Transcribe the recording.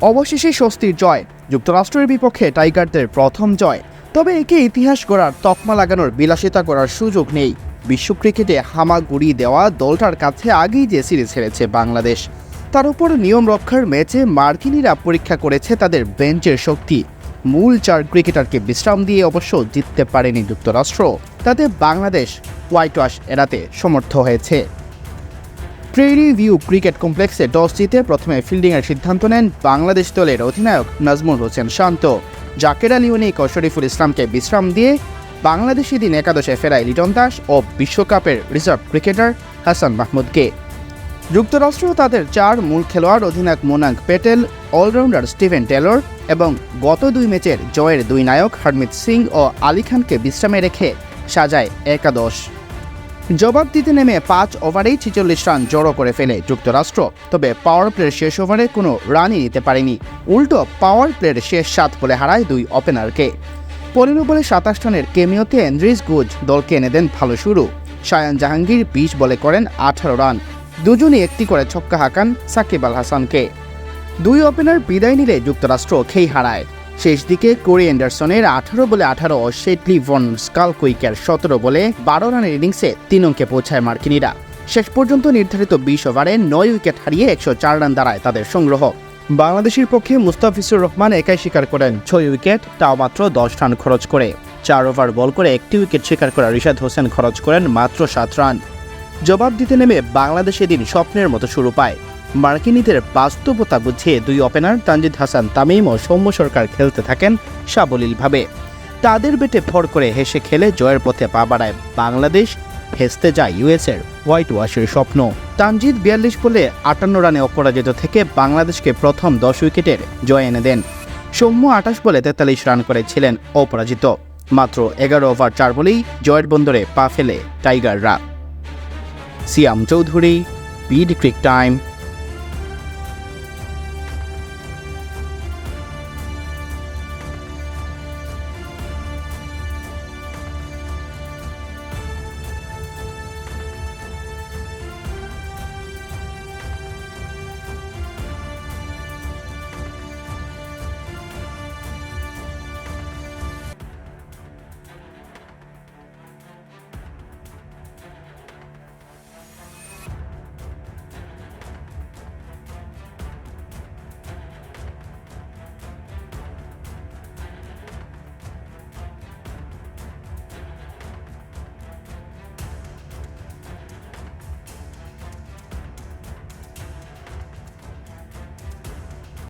অবশেষে স্বস্তির জয়। যুক্তরাষ্ট্রের বিপক্ষে টাইগারদের প্রথম জয়। তবে একে ইতিহাস গড়ার তকমা লাগানোর বিলাসিতা করার সুযোগ নেই। বিশ্ব ক্রিকেটে হামাগুড়ি দেওয়া দলটার কাছে আগেই যে সিরিজ হেরেছে বাংলাদেশ। তার উপর নিয়ম রক্ষার ম্যাচে মার্কিনিরা পরীক্ষা করেছে তাদের বেঞ্চের শক্তি। মূল চার ক্রিকেটারকে বিশ্রাম দিয়ে অবশ্য জিততে পারেনি যুক্তরাষ্ট্র। তাতে বাংলাদেশ হোয়াইট ওয়াশ এড়াতে সমর্থ হয়েছে। প্রেরি ভিউ ক্রিকেট কমপ্লেক্সে টস জিতে প্রথমে ফিল্ডিংয়ের সিদ্ধান্ত নেন বাংলাদেশ দলের অধিনায়ক নাজমুল হোসেন শান্ত। জাকের আলী অনিক ও শরীফুল ইসলামকে বিশ্রাম দিয়ে বাংলাদেশি দিন একাদশে ফেরায় লিটন দাস ও বিশ্বকাপের রিজার্ভ ক্রিকেটার হাসান মাহমুদকে। যুক্তরাষ্ট্র তাদের চার মূল খেলোয়াড় অধিনায়ক Monank Patel, allrounder Steven Taylor এবং গত দুই ম্যাচের জয়ের দুই নায়ক হরমিত সিং ও আলী খানকে বিশ্রামে রেখে সাজায় একাদশ। জবাব দিতে নেমে পাঁচ ওভারেই ছিচল্লিশ রান জড়ো করে ফেলে যুক্তরাষ্ট্র। তবে পাওয়ার প্লের শেষ ওভারে কোনো রানই নিতে পারেনি। উল্টো পাওয়ার প্লের শেষ সাত বলে হারায় দুই ওপেনারকে পনেরো বলে সাতাশ রানের কেমিওতে এন্দ্রিস গুজ দলকে এনে দেন ভালো শুরু। শায়ান জাহাঙ্গীর বিশ বলে করেন আঠারো রান। দুজনই একটি করে ছক্কা হাঁকান সাকিব আল হাসানকে। দুই ওপেনার বিদায় নিলে যুক্তরাষ্ট্র খেই হারায়। শেষ দিকে কোরি অ্যান্ডারসনের আঠারো বলে আঠারো শেটলি ভন স্কালকুইকের সতেরো বলে বারো রানের ইনিংসে তিন অঙ্কে পৌঁছায় মার্কিনিরা। শেষ পর্যন্ত নির্ধারিত বিশ ওভারে নয় উইকেট হারিয়ে একশো চার রান দাঁড়ায় তাদের সংগ্রহ। বাংলাদেশের পক্ষে মুস্তাফিজুর রহমান একাই শিকার করেন ছয় উইকেট, তাও মাত্র দশ রান খরচ করে। চার ওভার বল করে একটি উইকেট শিকার করা রিশাদ হোসেন খরচ করেন মাত্র সাত রান। জবাব দিতে নেমে বাংলাদেশ এদিন স্বপ্নের মতো শুরু পায়। মার্কিনীদের বাস্তবতা বুঝিয়ে দুই ওপেনার তানজিদ হাসান তামিম ও সৌম্য সরকার খেলতে থাকেন সাবলীলভাবে। তাদের বেটে ফর করে হেসে খেলে জয়ের পথে পা বাড়ায় বাংলাদেশ ভেস্তে যায় ইউএসের হোয়াইট ওয়াশের স্বপ্ন। তানজিদ বিয়াল্লিশ বলে আটান্ন রানে অপরাজিত থেকে বাংলাদেশকে প্রথম দশ উইকেটের জয় এনে দেন। সৌম্য আঠাশ বলে তেতাল্লিশ রান করেছিলেন অপরাজিত। মাত্র এগারো ওভার চার বলেই জয়ের বন্দরে পা ফেলে টাইগাররা। Siam Chowdhury, BD Crictime.